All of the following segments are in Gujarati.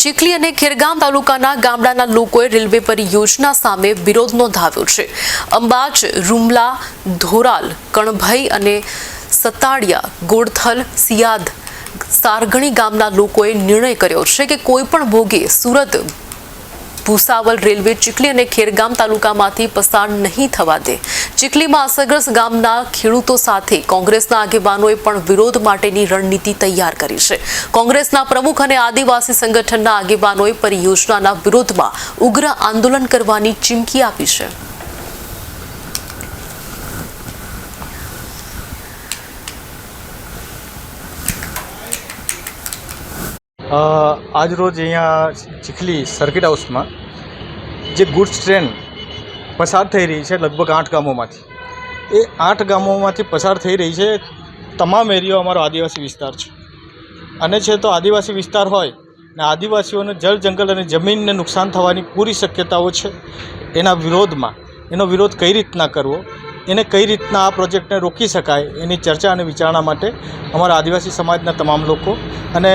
ચીખલી અને ખેરગામ તાલુકાના ગામડાના લોકોએ રેલવે પરિયોજના સામે વિરોધ નોંધાવ્યો છે. અંબાજ, રૂમલા, ધોરાલ, કણભાઈ અને સતાડિયા ગોળથલ સિયાદ સારગણી ગામના લોકોએ નિર્ણય કર્યો છે કે કોઈ પણ ભોગે સુરત ભૂસાવલ રેલવે ચીખલી અને ખેરગામ તાલુકામાંથી પસાર નહીં થવા દે. ચીખલીમાં અસરગ્રસ્ત ગામના ખેડૂતો સાથે કોંગ્રેસના આગેવાનોએ પણ વિરોધ માટેની રણનીતિ તૈયાર કરી છે. કોંગ્રેસના પ્રમુખ અને આદિવાસી સંગઠનના આગેવાનોએ પરિયોજનાના વિરોધમાં ઉગ્ર આંદોલન કરવાની ચીમકી આપી છે. આજરોજ આજ રોજ અહીંયા ચીખલી સર્કિટ હાઉસમાં જે ગુડ્સ ટ્રેન પસાર થઈ રહી છે લગભગ આઠ ગામોમાંથી. એ આઠ ગામોમાંથી પસાર થઈ રહી છે તમામ એરિયો અમારો આદિવાસી વિસ્તાર છે. અને છે તો આદિવાસી વિસ્તાર હોય ને આદિવાસીઓને જળ જંગલ અને જમીનને નુકસાન થવાની પૂરી શક્યતાઓ છે, એના વિરોધમાં. એનો વિરોધ કઈ રીતના કરવો, એને કઈ રીતના આ પ્રોજેક્ટને રોકી શકાય એની ચર્ચા અને વિચારણા માટે અમારા આદિવાસી સમાજના તમામ લોકો અને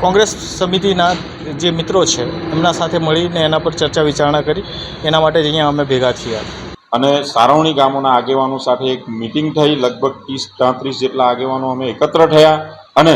કોંગ્રેસ સમિતિના જે મિત્રો છે, એમના સાથે મળીને એના પર ચર્ચા વિચારણા કરી. એના માટે જ અહીંયા અમે ભેગા થયા. અને સારવણી ગામોના આગેવાનો સાથે એક મિટિંગ થઈ, લગભગ ત્રીસ ત્રીસ જેટલા આગેવાનો અમે એકત્ર થયા અને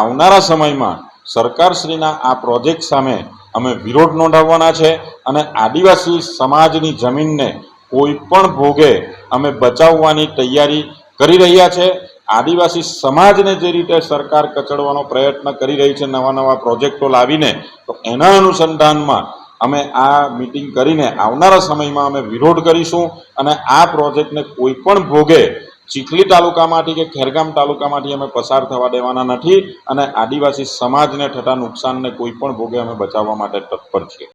આવનારા સમયમાં સરકારશ્રીના આ પ્રોજેક્ટ સામે અમે વિરોધ નોંધાવવાના છે અને આદિવાસી સમાજની જમીનને કોઈ પણ ભોગે અમે બચાવવાની તૈયારી કરી રહ્યા છે. આદિવાસી સમાજને જે રીતે સરકાર કચડવાનો પ્રયત્ન કરી રહી છે, નવા નવા પ્રોજેક્ટો લાવીને, તો એના અનુસંધાનમાં અમે આ મિટિંગ કરીને આવનારા સમયમાં અમે વિરોધ કરીશું અને આ પ્રોજેક્ટને કોઈ પણ ભોગે ચીખલી તાલુકામાંથી કે ખેરગામ તાલુકામાંથી અમે પસાર થવા દેવાના નથી અને આદિવાસી સમાજને થતા નુકસાનને કોઈ પણ ભોગે અમે બચાવવા માટે તત્પર છીએ.